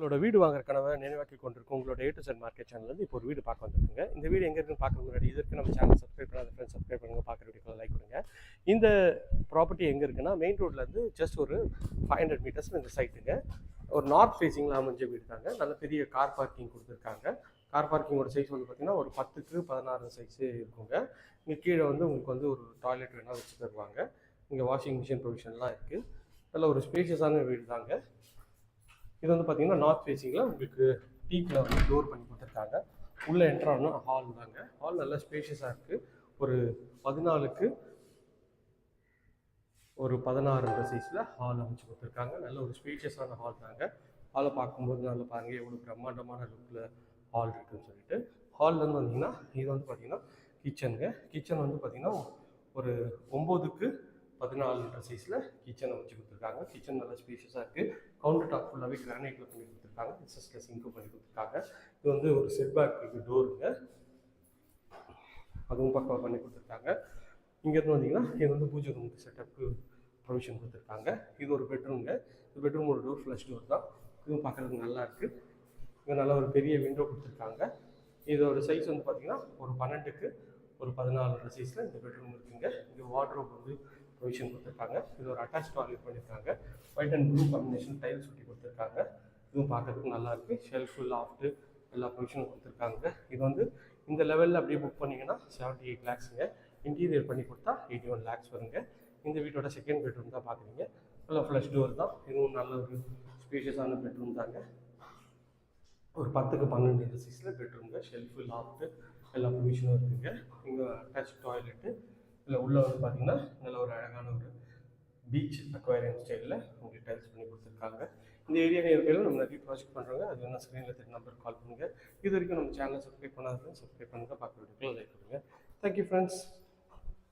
உங்களோட வீடு வாங்குற கனவை நினைவாக்கி கொண்டிருக்கும் உங்களோட ஏ டு செட் மார்க்கெட் சேனல்லேருந்து இப்போ ஒரு வீடு பார்க்க வந்திருக்குங்க. இந்த வீடு எங்கே இருக்குன்னு பார்க்க முன்னாடி இதற்கு நம்ம சேனல் சப்ஸ்கிரைப் பண்ணாத ஃப்ரெண்ட்ஸ் சப்ஸ்கிரைப் பண்ணுங்க. பார்க்குற வீடியோ லைக் கொடுங்க. இந்த ப்ராப்பர்ட்டி எங்கே இருக்குன்னா மெயின் ரோட்லேருந்து ஜஸ்ட் ஒரு ஃபைவ் ஹண்ட்ரட் மீட்டர்ஸ் இந்த சைட்டுங்க ஒரு நார்த் ஃபேஸிங்கில் அமைஞ்ச வீடு தாங்க. நல்ல பெரிய கார் பார்க்கிங் கொடுத்துருக்காங்க. கார் பார்க்கிங்கோட சைஸ் வந்து பார்த்தீங்கன்னா ஒரு பத்துக்கு பதினாறு சைஸு இருக்குங்க. இங்கே கீழே வந்து உங்களுக்கு வந்து ஒரு டாய்லெட் வேணால் வச்சு தருவாங்க. இங்கே வாஷிங் மிஷின் ப்ரொவிஷன்லாம் இருக்குது நல்ல ஒரு ஸ்பேஷியஸான வீடு தாங்க. இது வந்து பார்த்தீங்கன்னா நார்த் ஃபேஸிங்கில் உங்களுக்கு டீக்கில் வந்து டோர் பண்ணி கொடுத்துருக்காங்க. உள்ளே என்ட்ரானா ஹால் தாங்க. ஹால் நல்லா ஸ்பேஷியஸாக இருக்குது ஒரு பதினாலுக்கு ஒரு பதினாறுன்ற சைஸில் ஹால் அமைச்சு கொடுத்துருக்காங்க. நல்ல ஒரு ஸ்பேஷியஸான ஹால் தாங்க. ஹாலை பார்க்கும்போது நல்லா பாருங்கள் எவ்வளோ பிரம்மாண்டமான லுக்கில் ஹால் இருக்குன்னு சொல்லிட்டு. ஹால்லேருந்து வந்தீங்கன்னா இது வந்து பார்த்தீங்கன்னா கிச்சனுங்க கிச்சன் வந்து பார்த்தீங்கன்னா ஒரு ஒம்போதுக்கு பதினாலு லிட்டர் சைஸில் கிச்சன் வச்சு கொடுத்துருக்காங்க. கிச்சன் நல்லா ஸ்பேஷியஸாக இருக்குது கவுண்டர் டாப் ஃபுல்லாகவே கிரானைட்டில் பண்ணி கொடுத்துருக்காங்க. எஸ்எஸ்ல சிங்க்கும் பண்ணி கொடுத்துருக்காங்க. இது வந்து ஒரு செட் பேக் டோருங்க அதுவும் பக்கம் பண்ணி கொடுத்துருக்காங்க. இங்கேருந்து வந்தீங்கன்னா இது வந்து பூஜை ரூமுக்கு செட்டப்புக்கு ப்ரொவிஷன் கொடுத்துருக்காங்க. இது ஒரு பெட்ரூம்ங்க இந்த பெட்ரூம் ஒரு டோர் ஃப்ளஷ் டோர் தான். இதுவும் பார்க்குறதுக்கு நல்லா இருக்குது இங்கே நல்லா ஒரு பெரிய விண்டோ கொடுத்துருக்காங்க. இதோட சைஸ் வந்து பார்த்தீங்கன்னா ஒரு பன்னெண்டுக்கு ஒரு பதினாலு சைஸில் இந்த பெட்ரூம் இருக்குங்க. இங்கே வார்ட்ரோப் வந்து ப்ரொவிஷன் கொடுத்துருக்காங்க. இது ஒரு அட்டாச் டாய்லெட் பண்ணியிருக்காங்க white and blue combination tiles ஒட்டி கொடுத்துருக்காங்க. இதுவும் பார்க்கறதுக்கு நல்லா இருக்கு. ஷெல்ஃபு லாஃப்ட்டு எல்லா ப்ரொவிஷனும் கொடுத்துருக்காங்க. இது வந்து இந்த லெவலில் அப்படியே புக் பண்ணிங்கன்னா செவன்ட்டி எயிட் லேக்ஸுங்க இன்டீரியர் பண்ணி கொடுத்தா எயிட்டி ஒன் லேக்ஸ் வருங்க. இந்த வீட்டோட செகண்ட் பெட்ரூம் தான் பார்க்குறீங்க. நல்லா ஃப்ளஷ் டோர் தான். இதுவும் நல்ல ஒரு ஸ்பீஷியஸான பெட்ரூம் தாங்க. ஒரு பத்துக்கு பன்னெண்டு சைஸில் பெட்ரூம்ங்க ஷெல்ஃபு லாஃப்ட்டு எல்லா ப்ரொவிஷனும் இருக்குங்க. இங்கே அட்டாச் டாய்லெட்டு இல்லை உள்ளே வந்து பார்த்தீங்கன்னா நல்ல ஒரு அழகான ஒரு பீச் அக்வாரியம் ஸ்டைலில் உங்களுக்கு டைல்ஸ் பண்ணி கொடுத்துருக்காங்க. இந்த ஏரியா இருக்கையில் நம்ம நிறைய ப்ராஜெக்ட் பண்ணுறாங்க அது வேணால் ஸ்க்ரீனில் தெரிய நம்பர் கால் பண்ணுங்கள் இது வரைக்கும் நம்ம சேனலை சப்ஸ்கிரைப் பண்ணாத சப்ஸ்கிரைப் பண்ணுங்கள் பார்க்க வீடியோக்களை லைக் பண்ணுங்கள் தேங்க்யூ ஃப்ரெண்ட்ஸ்